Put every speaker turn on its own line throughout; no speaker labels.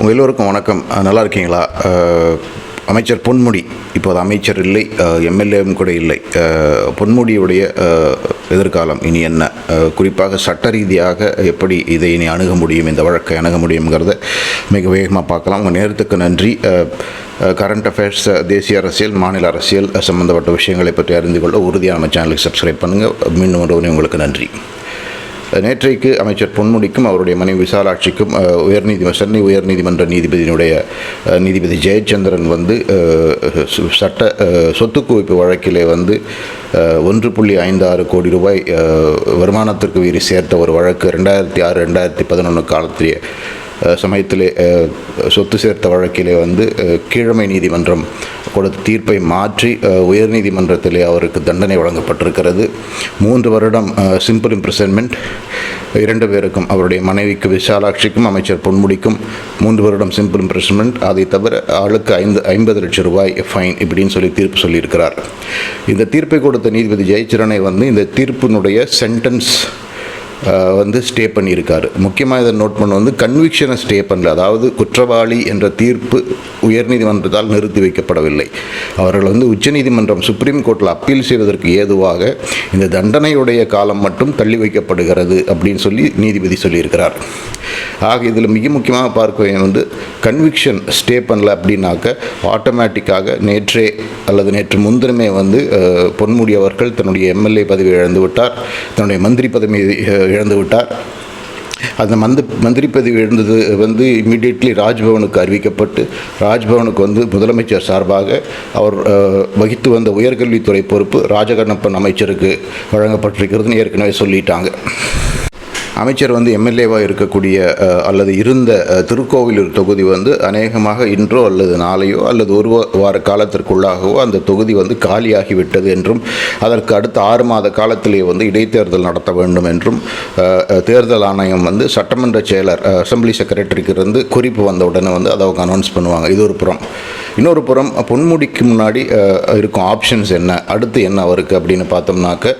உங்கள் எல்லோருக்கும் வணக்கம். நல்லா இருக்கீங்களா? அமைச்சர் பொன்முடி இப்போது அமைச்சர் இல்லை எம்எல்ஏவும் கூட இல்லை. பொன்முடியுடைய எதிர்காலம் இனி என்ன? குறிப்பாக சட்ட ரீதியாக எப்படி இதை இனி அணுக முடியும் இந்த வழக்கை அணுக முடியுங்கிறத மிக வேகமாக பார்க்கலாம். உங்கள் நேரத்துக்கு நன்றி. கரண்ட் அஃபேர்ஸ் தேசிய அரசியல் மாநில அரசியல் சம்மந்தப்பட்ட சம்பந்தப்பட்ட விஷயங்களை பற்றி அறிந்து கொள்ள உறுதியான நம்ம சேனலுக்கு சப்ஸ்கிரைப் பண்ணுங்கள் மீண்டும் ஒரு உங்களுக்கு நன்றி. நேற்றைக்கு அமைச்சர் பொன்முடிக்கும் அவருடைய மனைவி விசாலாட்சிக்கும் உயர்நீதிமன்ற சென்னை உயர்நீதிமன்ற நீதிபதியினுடைய நீதிபதி ஜெயச்சந்திரன் வந்து சட்ட சொத்து குவிப்பு வழக்கிலே வந்து ஒன்று புள்ளி ஐந்து ஆறு கோடி ரூபாய் வருமானத்திற்கு மீறி சேர்த்த ஒரு வழக்கு ரெண்டாயிரத்தி ஆறு ரெண்டாயிரத்தி பதினொன்று காலத்திலே சமயத்திலே சொத்து சேர்த்த வழக்கிலே வந்து கீழமை நீதிமன்றம் கொடுத்த தீர்ப்பை மாற்றி உயர்நீதிமன்றத்திலே அவருக்கு தண்டனை வழங்கப்பட்டிருக்கிறது. மூன்று வருடம் சிம்பிள் இம்ப்ரிசன்மெண்ட் இரண்டு பேருக்கும் அவருடைய மனைவிக்கு விசாலாட்சிக்கும் அமைச்சர் பொன்முடிக்கும் மூன்று வருடம் சிம்பிள் இம்ப்ரிசன்மெண்ட் அதை தவிர ஆளுக்கு ஐந்து ஐம்பது லட்சம் ரூபாய் ஃபைன் இப்படின்னு சொல்லி தீர்ப்பு சொல்லியிருக்கிறார். இந்த தீர்ப்பை கொடுத்த நீதிபதி ஜெயச்சரனை வந்து இந்த தீர்ப்பினுடைய சென்டென்ஸ் வந்து ஸ்டே பண்ணியிருக்கார். முக்கியமாக இதை நோட் பண்ண வந்து கன்விக்ஷனை ஸ்டே பண்ணல. அதாவது குற்றவாளி என்ற தீர்ப்பு உயர்நீதிமன்றத்தால் நிறுத்தி வைக்கப்படவில்லை. அவர்கள் வந்து உச்சநீதிமன்றம் சுப்ரீம் கோர்ட்டில் அப்பீல் செய்வதற்கு ஏதுவாக இந்த தண்டனையுடைய காலம் மட்டும் தள்ளி வைக்கப்படுகிறது அப்படின்னு சொல்லி நீதிபதி சொல்லியிருக்கிறார். ஆக இதில் மிக முக்கியமாக பார்க்க வந்து கன்விக்ஷன் ஸ்டே பண்ணல அப்படின்னாக்க ஆட்டோமேட்டிக்காக நேற்றே அல்லது நேற்று முன்தினமே வந்து பொன்முடி அவர்கள் தன்னுடைய எம்எல்ஏ பதவி இழந்து விட்டார் தன்னுடைய மந்திரி பதவி இழந்து விட்டார் அந்த மந்த மந்திரி பதவி எழுந்தது வந்து இம்மிடியட்லி ராஜ்பவனுக்கு அறிவிக்கப்பட்டு ராஜ்பவனுக்கு வந்து முதலமைச்சர் சார்பாக அவர் வகித்து வந்த உயர்கல்வித்துறை பொறுப்பு ராஜகண்ணப்பன் அமைச்சருக்கு வழங்கப்பட்டிருக்கிறதுன்னு ஏற்கனவே சொல்லிட்டாங்க. அமைச்சர் வந்து எம்எல்ஏவாக இருக்கக்கூடிய அல்லது இருந்த திருக்கோவிலூர் தொகுதி வந்து அநேகமாக இன்றோ அல்லது நாளையோ அல்லது ஒரு வார காலத்திற்குள்ளாகவோ அந்த தொகுதி வந்து காலியாகிவிட்டது என்றும் அதற்கு அடுத்த ஆறு மாத காலத்திலே வந்து இடைத்தேர்தல் நடத்த வேண்டும் என்றும் தேர்தல் ஆணையம் வந்து சட்டமன்ற செயலர் அசம்பிளி செக்ரட்டரிக்கு இருந்து குறிப்பு வந்த உடனே வந்து அதை அவங்க அனௌன்ஸ் பண்ணுவாங்க. இது ஒரு புறம். இன்னொரு புறம் பொன்முடிக்கு முன்னாடி இருக்கும் ஆப்ஷன்ஸ் என்ன? அடுத்து என்ன அவருக்கு அப்படின்னு பார்த்தோம்னாக்க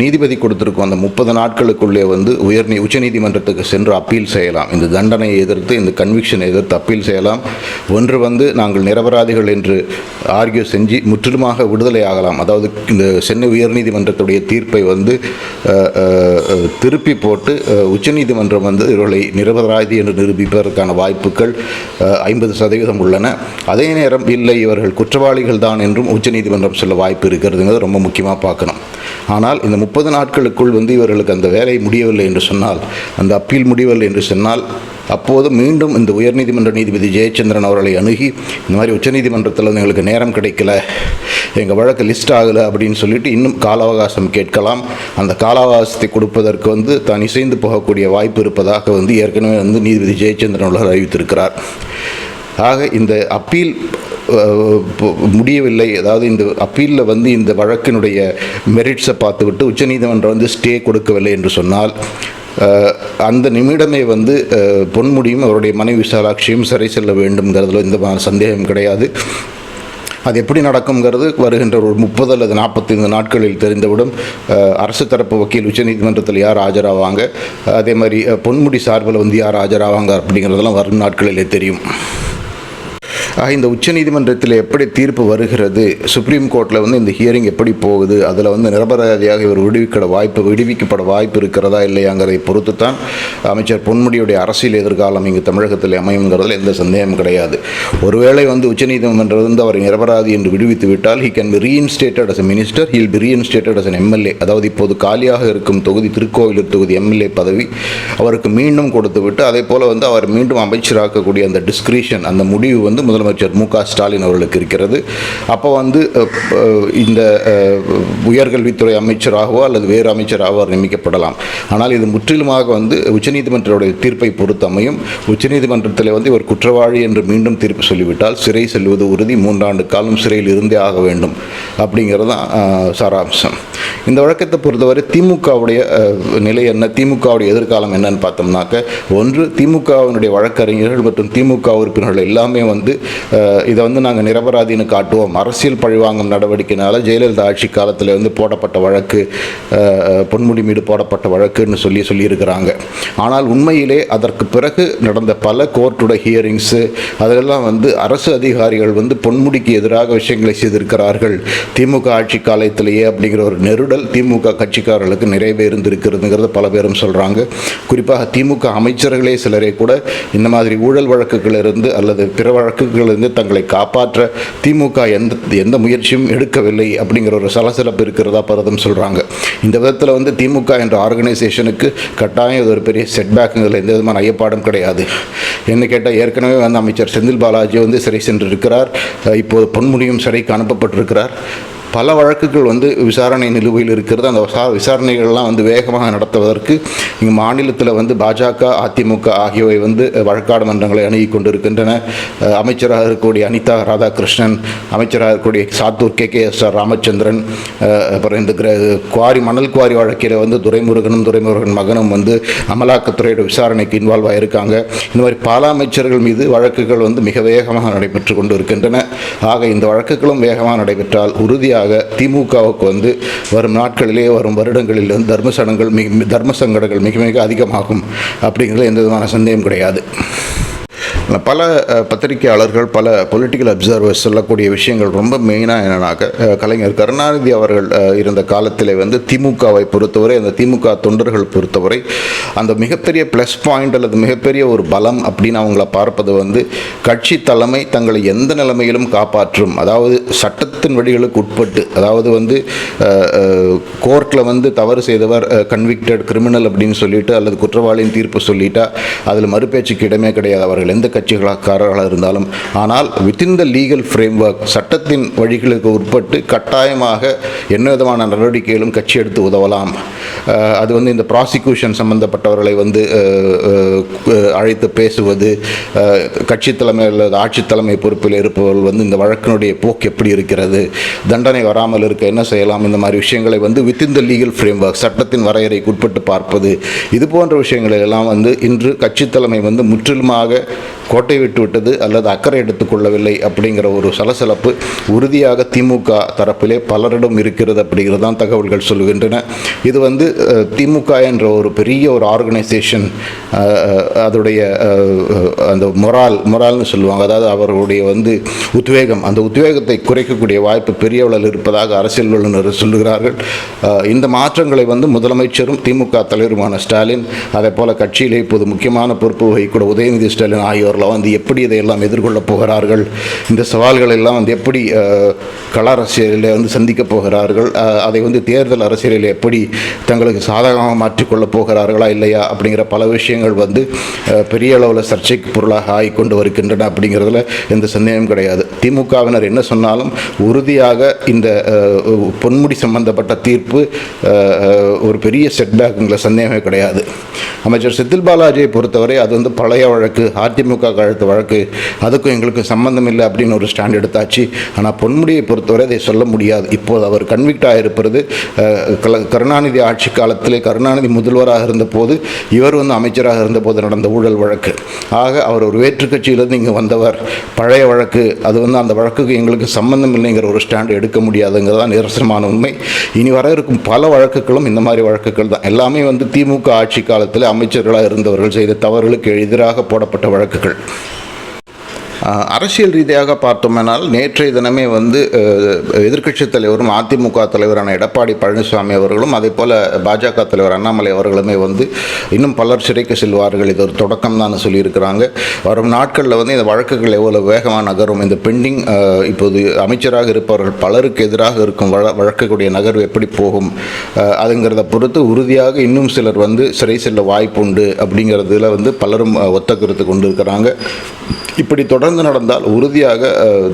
நீதிபதி கொடுத்துருக்கும் அந்த முப்பது நாட்களுக்குள்ளே வந்து உயர் நீ உச்சநீதிமன்றத்துக்கு சென்று அப்பீல் செய்யலாம். இந்த தண்டனையை எதிர்த்து இந்த கன்விக்ஷனை எதிர்த்து அப்பீல் செய்யலாம். ஒன்று வந்து நாங்கள் நிரபராதிகள் என்று ஆர்கியூ செஞ்சு முற்றிலுமாக விடுதலை ஆகலாம். அதாவது இந்த சென்னை உயர்நீதிமன்றத்துடைய தீர்ப்பை வந்து திருப்பி போட்டு உச்சநீதிமன்றம் வந்து இவர்களை நிரபராதி என்று நிரூபிப்பதற்கான வாய்ப்புகள் ஐம்பது சதவீதம் உள்ளன. அதே நேரம் இல்லை இவர்கள் குற்றவாளிகள் தான் என்றும் உச்சநீதிமன்றம் சொல்ல வாய்ப்பு இருக்கிறதுங்கிறது ரொம்ப முக்கியமாக பார்க்கணும். ஆனால் இந்த முப்பது நாட்களுக்குள் வந்து இவர்களுக்கு அந்த வேலை முடியவில்லை என்று சொன்னால் அந்த அப்பீல் முடியவில்லை என்று சொன்னால் அப்போது மீண்டும் இந்த உயர்நீதிமன்ற நீதிபதி ஜெயச்சந்திரன் அவர்களை அணுகி இந்த மாதிரி உச்சநீதிமன்றத்தில் வந்து எங்களுக்கு நேரம் கிடைக்கல எங்கள் வழக்கு லிஸ்ட் ஆகலை அப்படின்னு சொல்லிட்டு இன்னும் கால அவகாசம் கேட்கலாம். அந்த கால அவகாசத்தை கொடுப்பதற்கு வந்து தான் இசைந்து போகக்கூடிய வாய்ப்பு இருப்பதாக வந்து ஏற்கனவே வந்து நீதிபதி ஜெயச்சந்திரன் அவர்கள் அறிவித்திருக்கிறார். ஆக இந்த அப்பீல் முடியவில்லை. அதாவது இந்த அப்பீலில் வந்து இந்த வழக்கினுடைய மெரிட்ஸை பார்த்துவிட்டு உச்சநீதிமன்றம் வந்து ஸ்டே கொடுக்கவில்லை என்று சொன்னால் அந்த நிமிடமே வந்து பொன்முடியும் அவருடைய மனைவி விசாலாட்சியும் சிறை செல்ல வேண்டும்ங்கிறதுல இந்த சந்தேகம் கிடையாது. அது எப்படி நடக்குங்கிறது வருகின்ற ஒரு முப்பது அல்லது நாற்பத்தைந்து நாட்களில் தெரிந்துவிடும். அரசு தரப்பு வக்கீல் உச்சநீதிமன்றத்தில் யார் ஆஜராவாங்க? அதே மாதிரி பொன்முடி சார்பில் வந்து யார் ஆஜராவாங்க அப்படிங்கிறதெல்லாம் வரும் நாட்களிலே தெரியும். ஆக இந்த உச்சநீதிமன்றத்தில் எப்படி தீர்ப்பு வருகிறது? சுப்ரீம் கோர்ட்டில் வந்து இந்த ஹியரிங் எப்படி போகுது? அதில் வந்து நிரபராதியாக இவர் விடுவிக்கிற வாய்ப்பு விடுவிக்கப்பட வாய்ப்பு இருக்கிறதா இல்லையாங்கிறதை பொறுத்து தான் அமைச்சர் பொன்முடியுடைய அரசியல் எதிர்காலம் இங்கு தமிழகத்தில் அமையுங்கிறதுல எந்த சந்தேகமும் கிடையாது. ஒருவேளை வந்து உச்சநீதிமன்றம் வந்து அவரை நிரபராதி என்று விடுவித்து விட்டால் he can be reinstated as minister he'll be reinstated as MLA அதாவது இப்போது காலியாக இருக்கும் தொகுதி திருக்கோவிலூர் தொகுதி எம்எல்ஏ பதவி அவருக்கு மீண்டும் கொடுத்து விட்டு அதே போல் வந்து அவர் மீண்டும் அமைச்சராக்கக்கூடிய அந்த டிஸ்கிரிஷன் அந்த முடிவு வந்து முதல் முதலமைச்சர் மு ஸ்டாலின் அவர்களுக்கு இருக்கிறது. அப்போ வந்து இந்த உயர்கல்வித்துறை அமைச்சராகவோ அல்லது வேறு அமைச்சராகவோ அவர் நியமிக்கப்படலாம். ஆனால் இது முற்றிலுமாக வந்து உச்சநீதிமன்றத்துடைய தீர்ப்பை பொறுத்து அமையும். உச்சநீதிமன்றத்தில் வந்து இவர் குற்றவாளி என்று மீண்டும் தீர்ப்பு சொல்லிவிட்டால் சிறை செல்வது உறுதி மூன்றாண்டு காலம் சிறையில் இருந்தே ஆக வேண்டும். அப்படிங்கிறது தான் சாராம்சம். இந்த வழக்கத்தை பொறுத்தவரை திமுகவுடைய நிலை என்ன? திமுகவுடைய எதிர்காலம் என்னன்னு பார்த்தோம்னாக்க ஒன்று திமுகவினுடைய வழக்கறிஞர்கள் மற்றும் திமுக உறுப்பினர்கள் எல்லாமே வந்து இதை வந்து நாங்கள் நிரபராதின்னு காட்டுவோம். அரசியல் பழிவாங்கும் நடவடிக்கைனால ஜெயலலிதா ஆட்சி காலத்தில் வந்து போடப்பட்ட வழக்கு பொன்முடி மீது போடப்பட்ட வழக்குன்னு சொல்லி சொல்லியிருக்கிறாங்க. ஆனால் உண்மையிலே அதற்கு பிறகு நடந்த பல கோர்ட்டுடைய ஹியரிங்ஸு அதெல்லாம் வந்து அரசு அதிகாரிகள் வந்து பொன்முடிக்கு எதிராக விஷயங்களை செய்திருக்கிறார்கள். திமுக ஆட்சி காலத்திலேயே அப்படிங்கிற ஒரு நெருடல் திமுக கட்சிக்காரர்களுக்கு நிறைவே இருந்திருக்கிறதுங்கிறது பல பேரும் சொல்கிறாங்க குறிப்பாக திமுக அமைச்சர்களே சிலரே கூட இந்த மாதிரி ஊழல் வழக்குகளிலிருந்து அல்லது பிற வழக்குகளிலிருந்து தங்களை காப்பாற்ற திமுக எந்த எந்த முயற்சியும் எடுக்கவில்லை அப்படிங்கிற ஒரு சலசலப்பு இருக்கிறதா பரதம் சொல்கிறாங்க இந்த விதத்தில் வந்து திமுக என்ற ஆர்கனைசேஷனுக்கு கட்டாயம் இது ஒரு பெரிய செட்பேக்குங்கிறதுல எந்த விதமான ஐயப்பாடும் கிடையாது. என்ன கேட்டால் ஏற்கனவே வந்து அமைச்சர் செந்தில் பாலாஜி வந்து சிறை சென்றிருக்கிறார். இப்போது பொன்முடியும் சிறைக்கு அனுப்பப்பட்டிருக்கிறார். பல வழக்குகள் வந்து விசாரணை நிலுவையில் இருக்கிறது. அந்த விசாரணைகள்லாம் வந்து வேகமாக நடத்துவதற்கு இங்கே மாநிலத்தில் வந்து பாஜக அதிமுக ஆகியவை வந்து வழக்காடு மன்றங்களை அணுகி கொண்டிருக்கின்றன. அமைச்சராக இருக்கக்கூடிய அனிதா ராதாகிருஷ்ணன் அமைச்சராக இருக்கக்கூடிய Sattur K. K. S. R. Ramachandran அப்புறம் இந்த கிர குவாரி மணல் குவாரி வழக்கில் வந்து துரைமுருகனும் துரைமுருகன் மகனும் வந்து அமலாக்கத்துறையோட விசாரணைக்கு இன்வால்வ் ஆகியிருக்காங்க இந்த மாதிரி பல அமைச்சர்கள் மீது வழக்குகள் வந்து மிக வேகமாக நடைபெற்று கொண்டு இருக்கின்றன ஆக இந்த வழக்குகளும் வேகமாக நடைபெற்றால் உறுதியாக திமுகவுக்கு வந்து வரும் நாட்களிலே வரும் வருடங்களில் வந்து தர்ம சடங்குகள் மிக தர்ம சங்கடங்கள் மிக மிக அதிகமாகும் அப்படிங்கிறது எந்த விதமான சந்தேகம் கிடையாது. பல பத்திரிகையாளர்கள் பல பொலிட்டிக்கல் அப்சர்வர்ஸ் சொல்லக்கூடிய விஷயங்கள் ரொம்ப மெயினாக என்னன்னாக்க கலைஞர் கருணாநிதி அவர்கள் இருந்த காலத்தில் வந்து திமுகவை பொறுத்தவரை அந்த திமுக தொண்டர்கள் பொறுத்தவரை அந்த மிகப்பெரிய ப்ளஸ் பாயிண்ட் அல்லது மிகப்பெரிய ஒரு பலம் அப்படின்னு அவங்கள பார்ப்பது வந்து கட்சி தலைமை தங்களை எந்த நிலைமையிலும் காப்பாற்றும் அதாவது சட்டத்தின் வழிகளுக்கு உட்பட்டு அதாவது வந்து கோர்ட்டில் வந்து தவறு செய்தவர் கன்விக்டட் கிரிமினல் அப்படின்னு சொல்லிட்டு அல்லது குற்றவாளியின் தீர்ப்பு சொல்லிட்டா அதில் மறுபேச்சுக்கு இடமே கிடையாது. அவர்கள் எந்த கட்சிகளாக்காரர்களாக இருந்தாலும் ஆனால் வித்தின் த லீகல் ஃப்ரேம்ஒர்க் சட்டத்தின் வழிகளுக்கு உட்பட்டு கட்டாயமாக என்ன விதமான நடவடிக்கைகளும் கட்சி எடுத்து உதவலாம். அது வந்து இந்த ப்ராசிக்யூஷன் சம்பந்தப்பட்டவர்களை வந்து அழைத்து பேசுவது கட்சி தலைமை அல்லது ஆட்சி தலைமை பொறுப்பில் இருப்பவர்கள் வந்து இந்த வழக்கினுடைய போக்கு எப்படி இருக்கிறது தண்டனை வராமல் இருக்க என்ன செய்யலாம் இந்த மாதிரி விஷயங்களை வந்து வித்தின் த லீகல் ஃப்ரேம்ஒர்க் சட்டத்தின் வரையறைக்கு உட்பட்டு பார்ப்பது இது போன்ற விஷயங்களை எல்லாம் வந்து இன்று கட்சி தலைமை வந்து முற்றிலுமாக கோட்டை விட்டு விட்டது அல்லது அக்கறை எடுத்துக்கொள்ளவில்லை அப்படிங்கிற ஒரு சலசலப்பு உறுதியாக திமுக தரப்பிலே பலரிடம் இருக்கிறது அப்படிங்கிறது தான் தகவல்கள் சொல்கின்றன இது வந்து திமுக என்ற ஒரு பெரிய ஒரு ஆர்கனைசேஷன் அதோடைய அந்த மொரால் மொரால்னு சொல்லுவாங்க. அதாவது அவர்களுடைய வந்து உத்வேகம். அந்த உத்வேகத்தை குறைக்கக்கூடிய வாய்ப்பு பெரிய அளவில் இருப்பதாக அரசியல் வல்லுநர் சொல்லுகிறார்கள். இந்த மாற்றங்களை வந்து முதலமைச்சரும் திமுக தலைவருமான ஸ்டாலின் அதே போல கட்சியிலே இப்போது முக்கியமான பொறுப்பு வகிக்கூட உதயநிதி ஸ்டாலின் ஆகியோர்லாம் வந்து எப்படி இதையெல்லாம் எதிர்கொள்ளப் போகிறார்கள்? இந்த சவால்கள் எல்லாம் வந்து எப்படி அஹ், கள அரசியலில் வந்து சந்திக்கப் போகிறார்கள்? அதை வந்து தேர்தல் அரசியலில் எப்படி தங்களுக்கு சாதகமாக மாற்றிக்கொள்ளப் போகிறார்களா இல்லையா அப்படிங்கிற பல விஷயங்கள் வந்து பெரிய அளவில் சர்ச்சைக்கு பொருளாக ஆகிக்கொண்டு வருகின்றன அப்படிங்கிறதுல எந்த சந்தேகம் கிடையாது. திமுகவினர் என்ன சொன்னாலும் உறுதியாக இந்த பொன்முடி சம்பந்தப்பட்ட தீர்ப்பு ஒரு பெரிய செட்பேக்குங்கிற சந்தேகமே கிடையாது. அமைச்சர் செந்தில் பாலாஜியை பொறுத்தவரை அது வந்து பழைய வழக்கு. அதிமுக கழுத்து வழக்கு அதுக்கும் எங்களுக்கு சம்பந்தம் இல்லை அப்படின்னு ஒரு ஸ்டாண்ட் எடுத்தாச்சு. ஆனால் பொன்முடியை பொறுத்தவரை அதை சொல்ல முடியாது. இப்போது அவர் கன்விக்ட் ஆகிருப்பது கருணாநிதி ஆட்சி காலத்தில் கருணாநிதி முதல்வராக இருந்தபோது இவர் வந்து அமைச்சராக இருந்தபோது நடந்த ஊழல் வழக்கு. ஆக அவர் ஒரு வேற்று கட்சியிலிருந்து இங்கே வந்தவர். பழைய வழக்கு அது வந்து அந்த வழக்குக்கு எங்களுக்கு சம்மந்தம் இல்லைங்கிற ஒரு ஸ்டாண்ட் எடுக்க முடியாதுங்கிறது தான் நிரசனமான உண்மை. இனி வர இருக்கும் பல வழக்குகளும் இந்த மாதிரி வழக்குகள் தான். எல்லாமே வந்து திமுக ஆட்சி காலத்தில் அமைச்சர்களாக இருந்தவர்கள் செய்த தவறுகளுக்கு எதிராக போடப்பட்ட வழக்குகள். adjourned. அரசியல் ரீதியாக பார்த்தோம்னால் நேற்றைய தினமே வந்து எதிர்க்கட்சித் தலைவரும் அதிமுக தலைவரான எடப்பாடி பழனிசாமி அவர்களும் அதே போல் பாஜக தலைவர் அண்ணாமலை அவர்களுமே வந்து இன்னும் பலர் சிறைக்கு செல்வார்கள். இது ஒரு தொடக்கம் தான் சொல்லியிருக்கிறாங்க. வரும் நாட்களில் வந்து இந்த வழக்குகள் எவ்வளோ வேகமாக நகரும். இந்த பெண்டிங் இப்போது அமைச்சராக இருப்பவர்கள் பலருக்கு எதிராக இருக்கும் வழ வழக்குடைய நகர்வு எப்படி போகும்? அதுங்கிறத பொறுத்து உறுதியாக இன்னும் சிலர் வந்து சிறை செல்ல வாய்ப்புண்டு அப்படிங்கிறதுல வந்து பலரும் ஒத்த கருத்து கொண்டு இருக்கிறாங்க இப்படி தொடர்ந்து தொடர்ந்து நடந்தால் உறுதியாக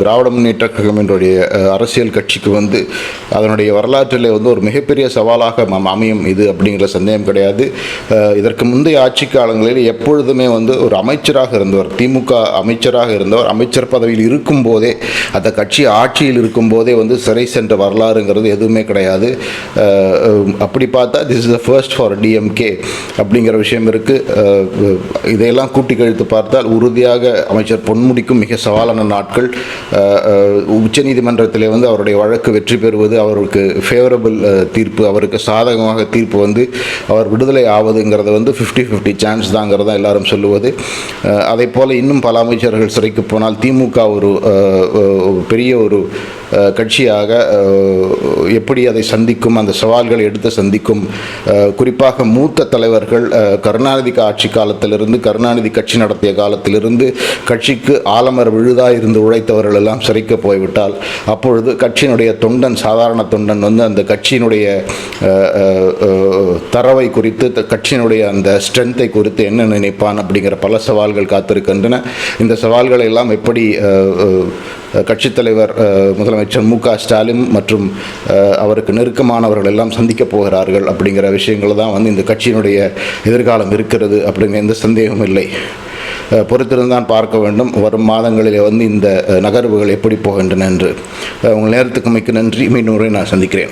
திராவிட முன்னேற்ற கழகம் என்றுடைய அரசியல் கட்சிக்கு வந்து அதனுடைய வரலாற்றிலே வந்து ஒரு மிகப்பெரிய சவாலாக அமையும். இது அப்படிங்கிற சந்தேகம் கிடையாது. இதற்கு முந்தைய ஆட்சி காலங்களில் எப்பொழுதுமே வந்து ஒரு அமைச்சராக இருந்தவர் திமுக அமைச்சராக இருந்தவர் அமைச்சர் பதவியில் இருக்கும் போதே அந்த கட்சி ஆட்சியில் இருக்கும் போதே வந்து சிறை சென்ற வரலாறுங்கிறது எதுவுமே கிடையாது. அப்படி பார்த்தா this is the first for DMK அப்படிங்கிற விஷயம் இருக்குது இதையெல்லாம் கூட்டி கழித்து பார்த்தால் உறுதியாக அமைச்சர் பொன்முடி பொன்முடிக்கும் மிக சவாலான நாட்கள். உச்சநீதிமன்றத்தில் வந்து அவருடைய வழக்கு வெற்றி பெறுவது அவருக்கு ஃபேவரபிள் தீர்ப்பு அவருக்கு சாதகமாக தீர்ப்பு வந்து அவர் விடுதலை ஆவதுங்கிறத வந்து ஃபிஃப்டி ஃபிஃப்டி சான்ஸ் தாங்கிறதா எல்லாரும் சொல்லுவது. அதே போல் இன்னும் பல அமைச்சர்கள் சிறைக்கு போனால் திமுக ஒரு பெரிய ஒரு கட்சியாக எப்படி அதை சந்திக்கும் அந்த சவால்களை எடுத்து சந்திக்கும் குறிப்பாக மூத்த தலைவர்கள் கருணாநிதி ஆட்சி காலத்திலிருந்து கருணாநிதி கட்சி நடத்திய காலத்திலிருந்து கட்சிக்கு ஆலமர் விழுதாக இருந்து உழைத்தவர்கள் எல்லாம் சிறைக்க போய்விட்டால் அப்பொழுது கட்சியினுடைய தொண்டன் சாதாரண தொண்டன் வந்து அந்த கட்சியினுடைய தரவை குறித்து த- கட்சியினுடைய அந்த ஸ்ட்ரென்த்தை குறித்து என்ன நினைப்பான் அப்படிங்கிற பல சவால்கள் காத்திருக்கின்றன. இந்த சவால்களை எல்லாம் எப்படி கட்சித் தலைவர் முதலமைச்சர் மு க ஸ்டாலின் மற்றும் அவருக்கு நெருக்கமானவர்கள் எல்லாம் சந்திக்கப் போகிறார்கள் அப்படிங்கிற விஷயங்கள் தான் வந்து இந்த கட்சியினுடைய எதிர்காலம் இருக்கிறது அப்படிங்கிற எந்த சந்தேகமும் இல்லை. பொறுத்திருந்தான் பார்க்க வேண்டும். வரும் மாதங்களிலே வந்து இந்த நகர்வுகள் எப்படி போகின்றன என்று. உங்கள் நேரத்துக்கு மிக்க நன்றி. மீண்டும் நான் சந்திக்கிறேன்.